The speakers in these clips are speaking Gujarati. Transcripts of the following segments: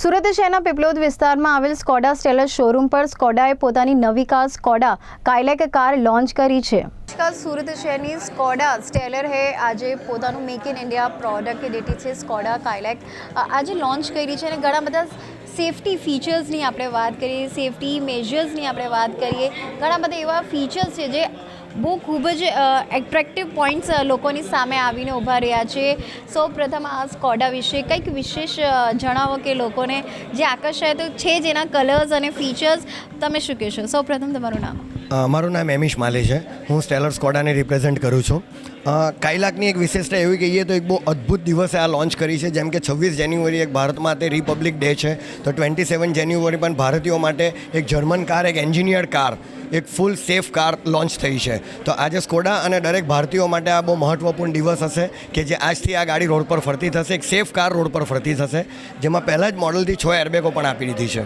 સુરત શહેરના પીપલોદ વિસ્તારમાં આવેલ સ્કોડા સ્ટેલર શોરૂમ પર સ્કોડાએ પોતાની નવી car Skoda Kylaq car launch કરી છે. આજકાલ સુરત શહેરની સ્કોડા સ્ટેલર હે. આજે પોતાનું મેક ઇન ઇન્ડિયા પ્રોડક્ટ ડેટી છે સ્કોડા કાયલેક. આજે લોન્ચ કરી છે અને ઘણા બધા સેફટી ફીચર્સની આપણે વાત કરીએ સેફટી મેજર્સની આપણે વાત કરીએ. ઘણા બધા એવા ફીચર્સ છે જે બહુ ખૂબ જ એટ્રેક્ટિવ પોઈન્ટ્સ લોકોની સામે આવીને ઊભા રહ્યા છે. સૌ પ્રથમ આ સ્કોડા વિશે કંઈક વિશેષ જણાવો કે લોકોને જે આકર્ષાય તો છે જ એના કલર્સ અને ફીચર્સ તમે શું કહેશો? સૌ પ્રથમ તમારું નામ. મારું નામ એમિશ માલી છે. હું સ્ટેલર સ્કોડાને રિપ્રેઝેન્ટ કરું છું. કાઇલાકની એક વિશેષતા એવી કહીએ તો એક બહુ અદ્ભુત દિવસે આ લોન્ચ કરી છે. જેમ કે છવ્વીસ જાન્યુઆરી એક ભારતમાં તે રિપબ્લિક ડે છે. તો ટ્વેન્ટી સેવન જાન્યુઆરી પણ ભારતીયો માટે એક જર્મન કાર એક એન્જિનિયર્ડ કાર એક ફૂલ સેફ કાર લોન્ચ થઈ છે. તો આજે સ્કોડા અને દરેક ભારતીયો માટે આ બહુ મહત્ત્વપૂર્ણ દિવસ હશે કે જે આજથી આ ગાડી રોડ પર ફરતી થશે, એક સેફ કાર રોડ પર ફરતી થશે, જેમાં પહેલાં જ મોડલથી છ એરબેગો પણ આપી દીધી છે.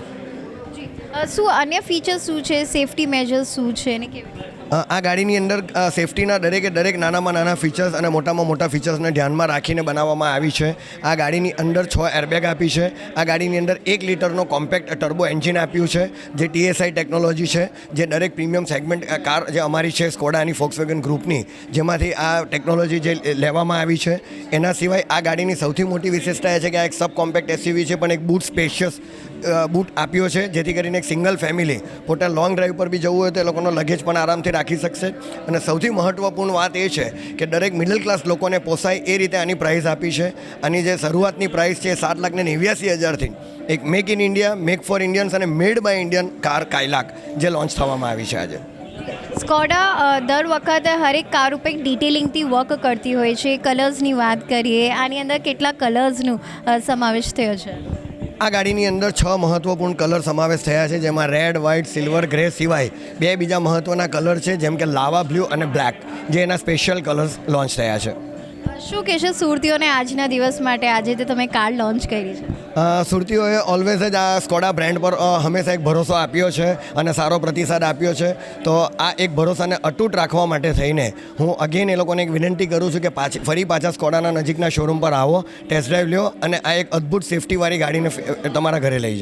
શું અન્ય ફીચર્સ શું છે? સેફટી મેજર્સ શું છે અને કેવી આ ગાડીની અંદર સેફ્ટીના દરેકે દરેક નાનામાં નાના ફીચર્સ અને મોટામાં મોટા ફીચર્સને ધ્યાનમાં રાખીને બનાવવામાં આવી છે. આ ગાડીની અંદર છ એરબેગ આપી છે. આ ગાડીની અંદર એક લીટરનો કોમ્પેક્ટ ટર્બો એન્જિન આપ્યું છે, જે ટીએસઆઈ ટેકનોલોજી છે, જે દરેક પ્રીમિયમ સેગમેન્ટ કાર જે અમારી છે સ્કોડાની ફોક્સવેગન ગ્રુપની જેમાંથી આ ટેકનોલોજી જે લેવામાં આવી છે. એના સિવાય આ ગાડીની સૌથી મોટી વિશેષતા એ છે કે આ એક સબ કોમ્પેક્ટ એસયુવી છે, પણ એક બૂટ સ્પેશિયસ બૂટ આપ્યો છે, જેથી કરીને એક સિંગલ ફેમિલી. પોતે લોંગ ડ્રાઈવ પર બી જવું હોય તો એ લોકોનો લગેજ પણ આરામથી રાખી શકશે. અને સૌથી મહત્ત્વપૂર્ણ વાત એ છે કે દરેક મિડલ ક્લાસ લોકોને પોસાય એ રીતે આની પ્રાઇસ આપી છે. આની જે શરૂઆતની પ્રાઇસ છે એ સાત લાખને નેવ્યાસી હજારથી. એક make in India make for Indians અને made by Indian car Kylaq જે લોન્ચ થવામાં આવી છે આજે. સ્કોડા દર વખતે હરેક કાર ઉપર એક ડિટેલિંગથી વર્ક કરતી હોય છે. કલર્સની વાત કરીએ, આની અંદર કેટલા કલર્સનું સમાવેશ થયો છે? આ ગાડીની અંદર છ મહત્વપૂર્ણ કલર સમાવેશ થયા છે, જેમાં રેડ વ્હાઇટ સિલ્વર ગ્રે સિવાય બે બીજા મહત્ત્વના કલર છે, જેમ કે લાવા બ્લુ અને બ્લેક જે એના સ્પેશિયલ કલર્સ લોન્ચ થયા છે. શું કહેશો સુરતીઓને આજના દિવસ માટે? આજે તે તમે કાર લોન્ચ કરી છે. સુરતીઓએ ઓલવેઝ જ આ સ્કોડા બ્રાન્ડ પર હંમેશા એક ભરોસો આપ્યો છે અને સારો પ્રતિસાદ આપ્યો છે. તો આ એક ભરોસાને અતૂટ રાખવા માટે થઈને હું અગેન એ લોકોને એક વિનંતી કરું છું કે પાછી, ફરી પાછા સ્કોડાના નજીકના શોરૂમ પર આવો ટેસ્ટ ડ્રાઈવ લ્યો અને આ એક અદ્ભુત સેફટીવાળી ગાડીને તમારા ઘરે લઈ જાઓ.